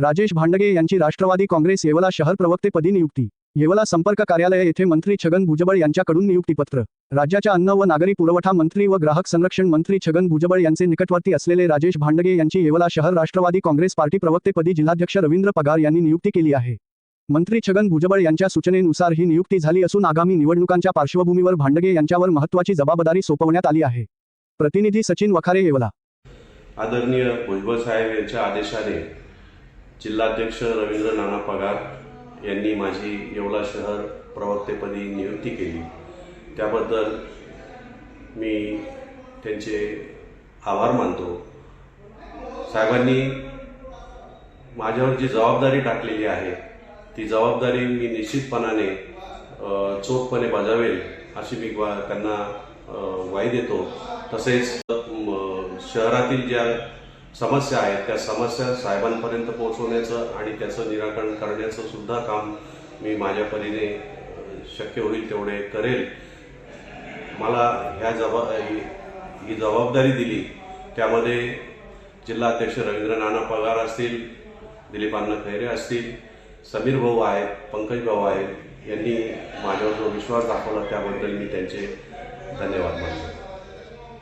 राजेश भांडगे यांची राष्ट्रवादी काँग्रेस येवला शहर प्रवक्तेपदी नियुक्ती. येवला संपर्क कार्यालय येथे मंत्री छगन भुजबळ यांच्याकडून नियुक्तीपत्र. राज्याच्या अन्न व नागरी पुरवठा मंत्री व ग्राहक संरक्षण मंत्री छगन भुजबळ यांचे निकटवर्ती असलेले राजेश भांडगे यांची येवला शहर राष्ट्रवादी काँग्रेस पार्टी प्रवक्तेपदी जिल्हाध्यक्ष रवींद्र पगार यांनी नियुक्ती केली आहे. मंत्री छगन भुजबळ यांच्या सूचनेनुसार ही नियुक्ती झाली असून आगामी निवडणुकांच्या पार्श्वभूमीवर भांडगे यांच्यावर महत्वाची जबाबदारी सोपवण्यात आली आहे. प्रतिनिधी सचिन वखारे येवला. आदरणीय भुजबळ साहेब यांच्या आदेशाने जिल्हाध्यक्ष रवींद्र नाना पगार यांनी माझी येवला शहर प्रवक्तेपदी नियुक्ती केली. त्याबद्दल मी त्यांचे आभार मानतो. साहेबांनी माझ्यावर जी जबाबदारी टाकलेली आहे ती जबाबदारी मी निश्चितपणाने चोखपणे बजावेल अशी मी त्यांना अ, ग्वाही देतो. तसेच शहरातील ज्या समस्या आहेत. त्या समस्या साहेबांपर्यंत पोहोचवण्याचं आणि त्याचं निराकरण करण्याचं सुद्धा काम मी माझ्या परीने शक्य होईल तेवढे करेल. मला ह्या जबा ही जबाबदारी दिली. त्यामध्ये जिल्हाध्यक्ष रवींद्र नाना पगार असतील दिलीपांना खैरे असतील समीर भाऊ आहेत पंकज भाऊ आहेत यांनी माझ्यावर जो विश्वास दाखवला त्याबद्दल मी त्यांचे धन्यवाद मानतो.